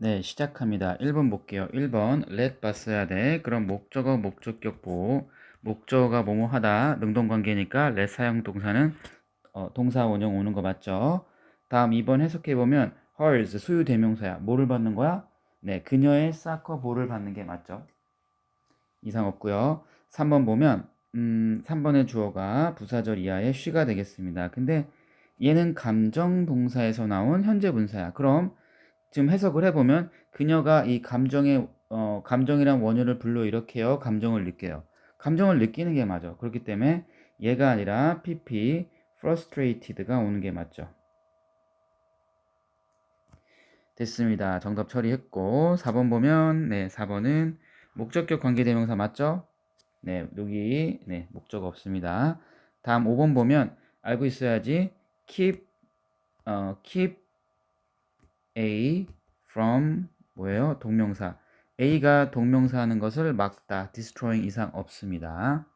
네, 시작합니다. 1번 볼게요. 1번 let 봤어야 돼. 그럼 목적어, 목적격 보호. 목적어가 뭐뭐 하다. 능동관계니까 let 사용 동사는 어, 동사 원형 오는 거 맞죠? 다음 2번 해석해 보면 hers 소유 대명사야. 뭐를 받는 거야? 네, 그녀의 사커 볼을 받는 게 맞죠? 이상 없고요. 3번 보면 음, 3번의 주어가 부사절 이하의 she가 되겠습니다. 근데 얘는 감정 동사에서 나온 현재 분사야. 그럼 지금 해석을 해보면 그녀가 이 감정의 어, 감정이란 원효를 불러일으켜요. 감정을 느껴요. 감정을 느끼는 게 맞아. 그렇기 때문에 얘가 아니라 pp frustrated가 오는 게 맞죠. 됐습니다. 정답 처리했고 4번 보면 네 4번은 목적격 관계대명사 맞죠? 네 여기 네 목적 없습니다. 다음 5번 보면 알고 있어야지 keep 어, keep A from 뭐예요? 동명사. A가 동명사 하는 것을 막다, destroying 이상 없습니다.